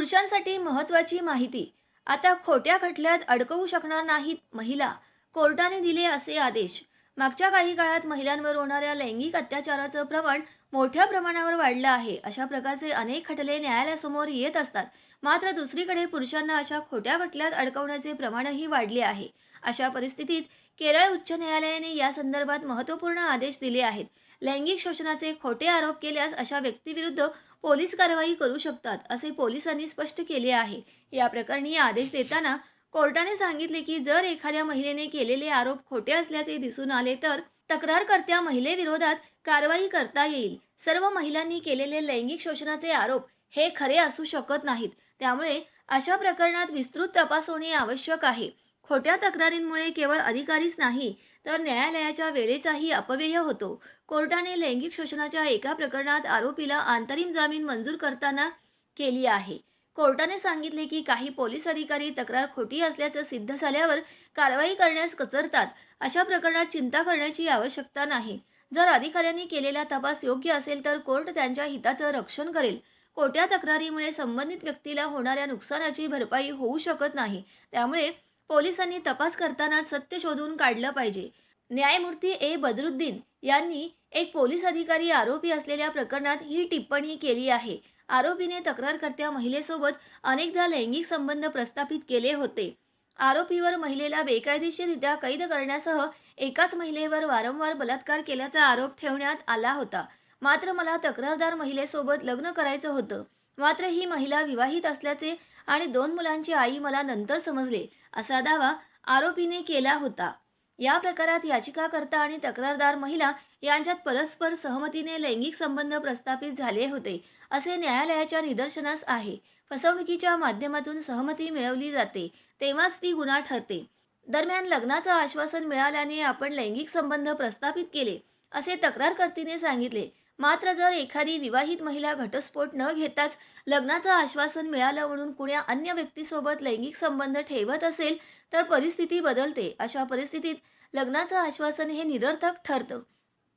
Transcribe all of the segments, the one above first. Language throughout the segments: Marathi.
पुरुषांसाठी महत्त्वाची माहिती. आता खोट्या खटल्यात अडकवू शकणार नाहीत महिला. कोर्टाने दिले असे आदेश. मागच्या काही काळात महिलांवर होणाऱ्या लैंगिक अत्याचाराचं प्रमाण मोठ्या प्रमाणावर वाढलं आहे. अशा प्रकारचे अनेक खटले न्यायालयासमोर येत असतात. मात्र दुसरीकडे पुरुषांना अशा खोट्या खटल्यात अडकवण्याचे प्रमाणही वाढले आहे. अशा परिस्थितीत केरळ उच्च न्यायालयाने या संदर्भात महत्त्वपूर्ण आदेश दिले आहेत. लैंगिक शोषणाचे खोटे आरोप केल्यास अशा व्यक्तीविरुद्ध पोलीस कारवाई करू शकतात असे पोलिसांनी स्पष्ट केले आहे. या प्रकरणी आदेश देताना कोर्टाने सांगितले की जर एखाद्या महिलेने केलेले आरोप खोटे असल्याचे दिसून आले तर तक्रारकर्त्या महिलेविरोधात कारवाई करता येईल. सर्व महिलांनी केलेले लैंगिक शोषणाचे आरोप हे खरे असू शकत नाहीत. त्यामुळे अशा प्रकरणात विस्तृत तपास होणे आवश्यक आहे. खोट्या तक्रारींमुळे केवळ अधिकारीच नाही तर न्यायालयाच्या वेळेचाही अपव्यय होतो. कोर्टाने लैंगिक शोषणाच्या एका प्रकरणात आरोपीला अंतरिम जामीन मंजूर करताना केली आहे. कोर्टाने सांगितले की काही पोलीस अधिकारी तक्रार खोटी असल्याचं सिद्ध झाल्यावर कारवाई करण्यास कचरतात. अशा प्रकरणात चिंता करण्याची आवश्यकता नाही. जर अधिकाऱ्यांनी केलेला तपास योग्य असेल तर कोर्ट त्यांच्या हिताचं रक्षण करेल. खोट्या तक्रारीमुळे संबंधित व्यक्तीला होणाऱ्या नुकसानाची भरपाई होऊ शकत नाही. त्यामुळे पोलिसांनी तपास करताना सत्य शोधून काढलं पाहिजे. न्यायमूर्ती ए. बदरुद्दीन यांनी एक पोलीस अधिकारी आरोपी असलेल्या प्रकरणात ही टिप्पणी केली आहे. आरोपीने तक्रारकर्त्या महिलेसोबत अनेकदा लैंगिक संबंध प्रस्थापित केले होते. आरोपीवर महिलेला बेकायदेशीररित्या कैद करण्यासह एकाच महिलेवर वारंवार बलात्कार केल्याचा आरोप ठेवण्यात आला होता. मात्र मला तक्रारदार महिलेसोबत लग्न करायचं होतं. मात्र ही महिला विवाहित असल्याचे आणि दोन मुलांची आई मला नंतर समजले असा दावा आरोपीने केला होता. या प्रकारात याचिकाकर्ता आणि तक्रारदार महिला यांच्यात परस्पर सहमतीने लैंगिक संबंध प्रस्थापित झाले होते असे न्यायालयाच्या निदर्शनास आहे. फसवणुकीच्या माध्यमातून सहमती मिळवली जाते तेव्हाच ती गुन्हा ठरते. दरम्यान लग्नाचं आश्वासन मिळाल्याने आपण लैंगिक संबंध प्रस्थापित केले असे तक्रारकर्तीने सांगितले. मात्र जर एखादी विवाहित महिला घटस्फोट न घेताच लग्नाचं आश्वासन मिळालं म्हणून कुण्या अन्य व्यक्तीसोबत लैंगिक संबंध ठेवत असेल तर परिस्थिती बदलते. अशा परिस्थितीत लग्नाचं आश्वासन हे निरर्थक ठरतं.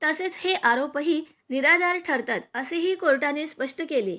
तसेच हे आरोपही निराधार ठरतात असेही कोर्टाने स्पष्ट केले.